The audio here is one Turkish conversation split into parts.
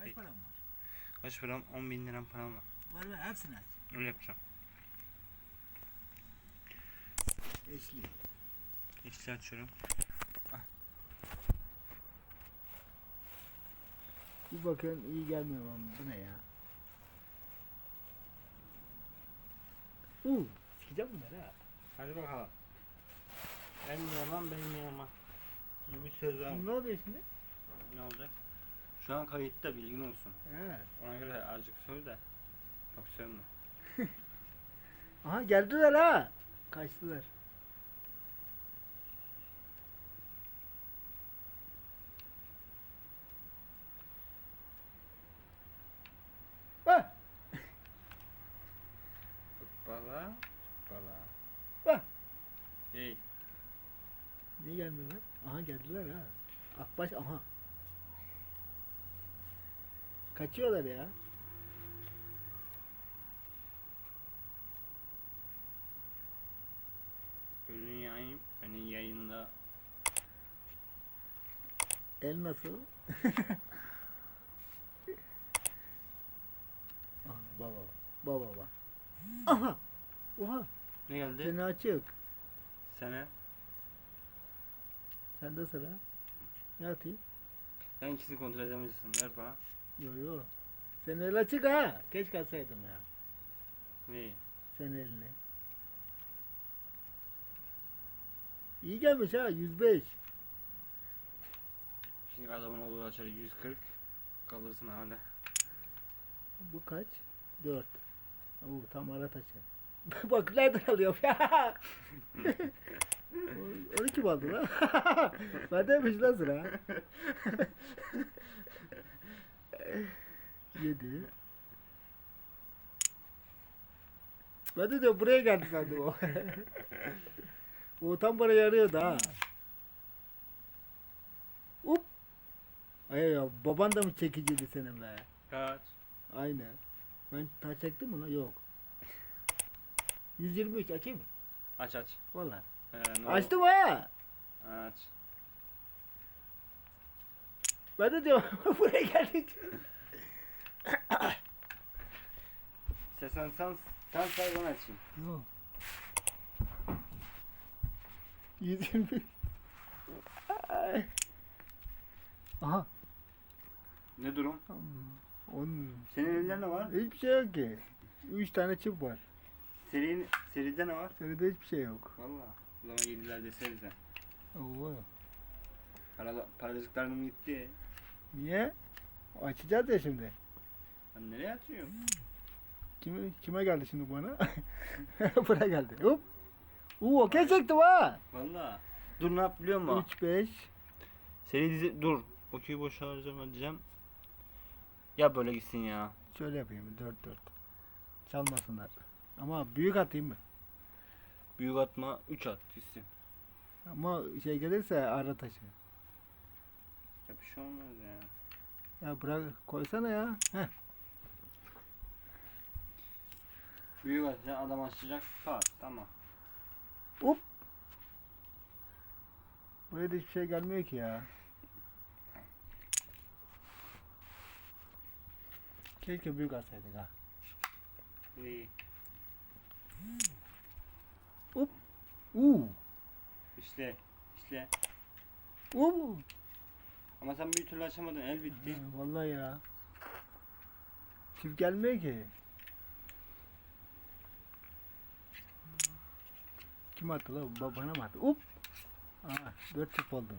Kaç Peki. param var? Kaç param? 10 bin liram param var. Var ver hepsini aç. Öyle yapacağım. Eşli. İşte açıyorum. Bir bakıyorsun iyi gelmiyor bana. Bu ne ya? Uuu. Sikeceğim bunları ha. Hadi bakalım. En yaman benim yaman. Gibi söz var. Ne oluyor şimdi? Ne olacak? Şu an kayıtta bilgin olsun. He. Ona göre azıcık söv de. Çok sövme. Aha geldiler ha. Kaçtılar. Ha. Hoppala. Hoppala. Ha. Hey. Niye gelmiyorlar? Aha geldiler ha. Akbaş aha. Kaçıyorlar ya. Gözün yayayım. Beni yayında El nasıl? aha baba baba baba. Aha. Oha. ne geldi? Seni açık. Sene. Sende sıra. Ne atayım? Sen ikisini kontrol edemezsin. Ver bana. Yo yo. Senin el açık ha. Keşke atsaydım ya. Neyi? Senin eline. İyi gelmiş ha 105. Şimdi adamın olduğu açarı 140. Kalırsın hala. Bu kaç? 4. Oo, tam ara taşı. Bak nereden alıyorum ya? O- 12 mi aldı lan? ben demiş lan sıra. 7. Ben de diyorum buraya geldi sandım o. o tam bana yarıyordu ha. Up. Ay ya baban da mı çekiciydi senin be? Kaç? Aynen. Ben taş çektim mi lan? Yok. 123 açayım mı? Aç aç. Valla. Ee, ne Açtım ha. Aç. Ben de diyorum buraya geldik. İşte sen sen sen say ben açayım. Yok. 120. Ay. Aha. Ne durum? 10. Senin elinde ne var? Hiçbir şey yok ki. 3 tane çift var. Serinin, seride ne var? Seride hiçbir şey yok. Valla. O zaman yediler desenize. Allah. Para, paracıklarım gitti. Niye? Açacağız ya şimdi. Ben nereye atıyorum? Kime, kime geldi şimdi bana? Buraya geldi. Hop. Uuu okey çektim ha. Valla. Dur ne yap biliyor musun? 3 5. Seri dizi dur. Okey boş harcama diyeceğim. Ya böyle gitsin ya. Şöyle yapayım 4 4. Çalmasınlar. Ama büyük atayım mı? Büyük atma 3 at gitsin. Ama şey gelirse ara taşı. Ya bir şey olmaz ya. Ya bırak koysana ya. Heh. Büyük atacaksın adam açacak. Pat tamam. Hop. Buraya da hiçbir şey gelmiyor ki ya. Keşke büyük atsaydık ha. İyi. Uuu. İşte. İşte. Uuu. Ama sen bir türlü açamadın. El bitti. Vallahi ya. Çift gelmiyor ki. Kim attı lan? Babana mı attı? Up. Aa, dört çift oldu.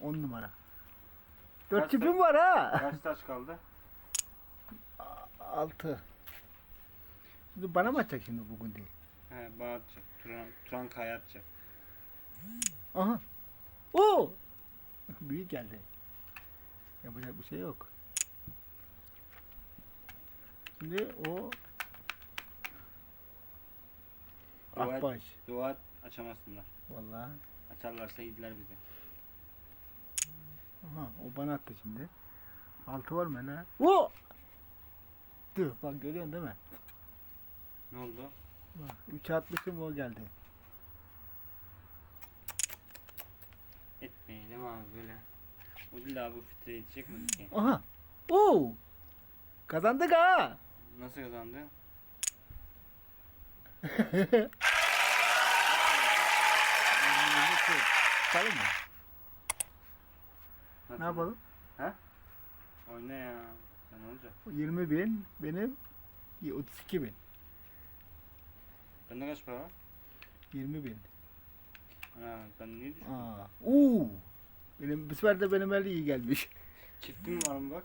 On numara. Dört Kaç çipim var ha. Kaç taş kaldı? Altı. Şimdi bana mı atacak şimdi bugün diye? He bana atacak. Turan, Turan Kaya atacak. Aha. Oo. Büyük geldi. Yapacak bir şey yok. Şimdi o Dua et, Akbaş. dua et açamazsınlar. Vallahi. Açarlarsa yediler bizi. Aha o bana attı şimdi. Altı var mı ne? O! Dur bak görüyorsun değil mi? Ne oldu? Bak 3'e atmışım o geldi. Etmeyelim abi böyle. Abi bu filtre yetecek mi ki? Aha! Oo! Kazandık ha. Nasıl kazandı? Çıkalım mı? Nasıl? Ne yapalım? Oyna ya. Ne olacak? 20 bin benim 32 bin. Bende kaç para var? 20 bin. Ha, ben niye düştüm? Aa. Uuu. Benim bu sefer de benim el iyi gelmiş. Çiftim var mı bak?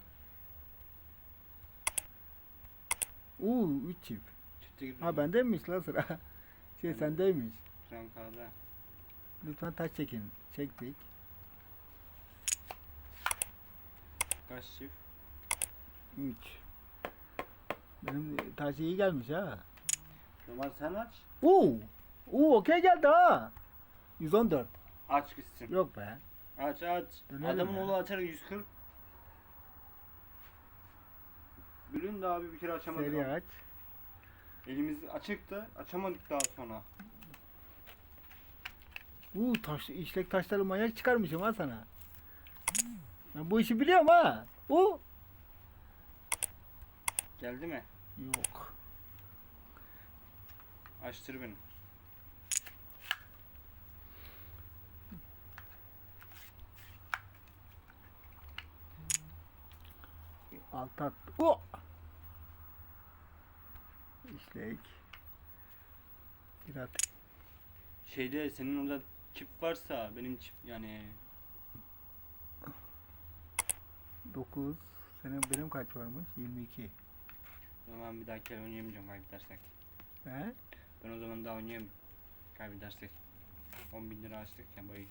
Uuu 3 çift. Çifte gidiyor. Ha bendeymiş la sıra. Şey Bende. sendeymiş. Sen kahve. Lütfen taş çekin. Çektik. Kaç çift? 3. Benim taş iyi gelmiş ha. Normal sen aç. Uuu. Uuu okey geldi ha. 114. Aç gitsin. Yok be. Aç aç. Dönelim Adamın ya. oğlu açar 140. Bülün de abi bir kere açamadık. Seri aç. Elimiz açıktı. Açamadık daha sonra. Uuu taş, işlek taşları manyak çıkarmışım ha sana. Ben bu işi biliyorum ha. Uuu. Geldi mi? Yok. Açtır beni. Alt at. O. İşlek. Bir at. Şeyde senin orada çip varsa benim çip yani 9. Senin benim kaç varmış? 22. o zaman bir dahaki el oynayamayacağım kaybedersek. He? Ben o zaman daha oynayamam kaybedersek. 10 bin lira açtık ya bahis.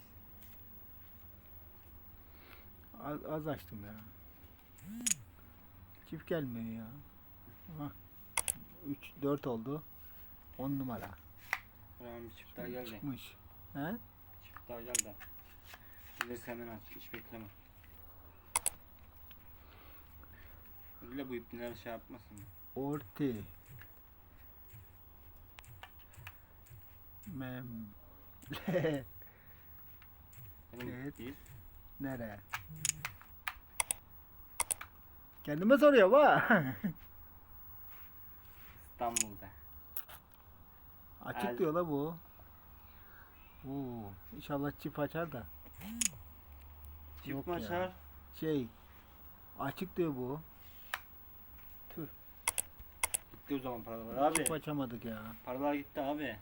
Az, az açtım ya. Çift gelmiyor ya. Hah. 3 4 oldu. 10 numara. Zaman bir çift daha geldi. Çıkmış. He? Çift daha geldi. Gelirse hemen aç. Hiç bekleme. Öyle bu ipneler şey yapmasın. Orti. Mem. Le. Benim. Nere? Kendime soruyor ha. İstanbul'da. Açık El- diyor la bu. Oo, inşallah çift açar da. Çift Yok mi ya. Şey, açık diyor bu. Gitti o zaman paralar abi. Çift açamadık ya. Paralar gitti abi.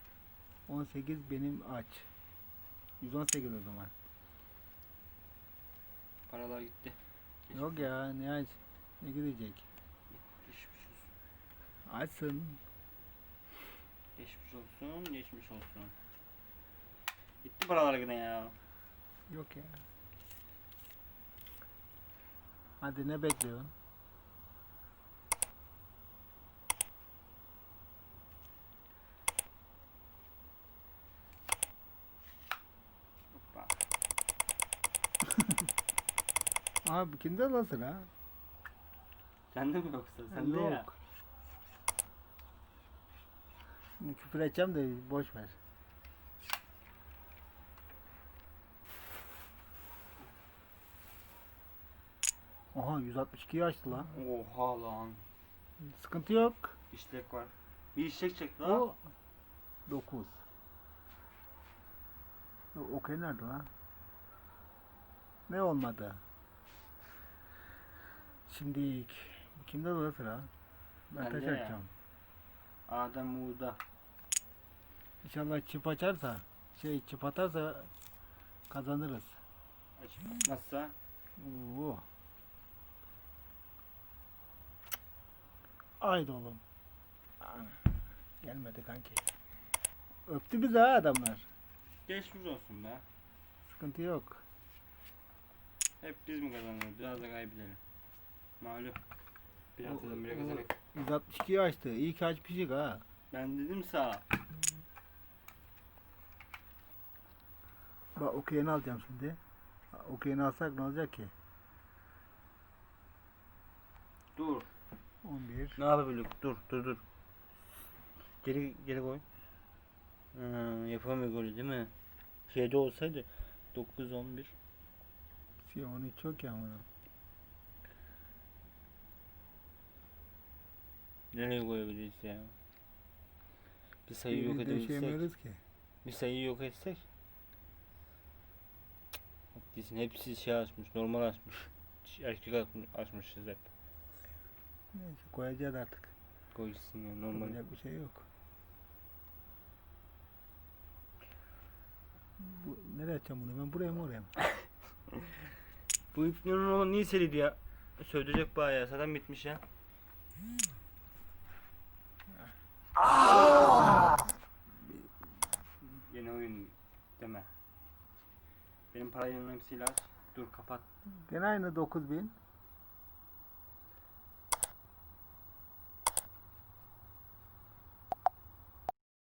18 benim aç. 118 o zaman. Paralar gitti. Yok ya ne aç? Ne gidecek? Geçmiş olsun. Açsın. Geçmiş olsun. Geçmiş olsun. Gitti paralar yine ya. Yok ya. Hadi ne bekliyorsun? Abi kimde lan sıra? Sende mi yoksa? Sende Yok. ya. Şimdi küfür edeceğim de boş ver. Oha 162 açtı lan. Oha lan. Sıkıntı yok. İşlek var. Bir işlek çek lan. O 9. Okey nerede lan? Ne olmadı? Şimdi kimde lan sıra? Ben Bende ya. Adem Uğur'da. İnşallah çip açarsa, şey çip atarsa kazanırız. Açıp atmazsa Oo. Haydi oğlum. Ana, Gelmedi kanki. Öptü bizi ha adamlar. geçmiş olsun be. Sıkıntı yok. Hep biz mi kazanıyoruz? Biraz da kaybedelim. Malum. Bire O- kazanık. 162 açtı. İyi ki açmışık ha. Ben dedim sağ. Bak okeyini alacağım şimdi. Okeyini alsak ne olacak ki? Dur. 11. Ne yapabilik? Dur dur dur. Geri geri koy. Ha, yapamıyor golü değil mi? Şeyde olsaydı 9 11 Şey 13 çok ya bunu. Nereye koyabiliriz ya? Bir sayı yok edebilsek. Ki. Bir sayı yok etsek. Bak Dizin hepsi şey açmış, normal açmış. Erkek açmış, açmışız hep. Neyse koyacağız artık. Koysun ya normal. Yapacak bir şey yok. Bu, nereye açacağım bunu ben? Buraya mı oraya mı? Bu iplerin oğlum niye seriydi ya? Sövdürecek bayağı ya. Zaten bitmiş ya. Yeni oyun deme. Benim parayla hepsiyle. Dur kapat. Gene aynı 9000.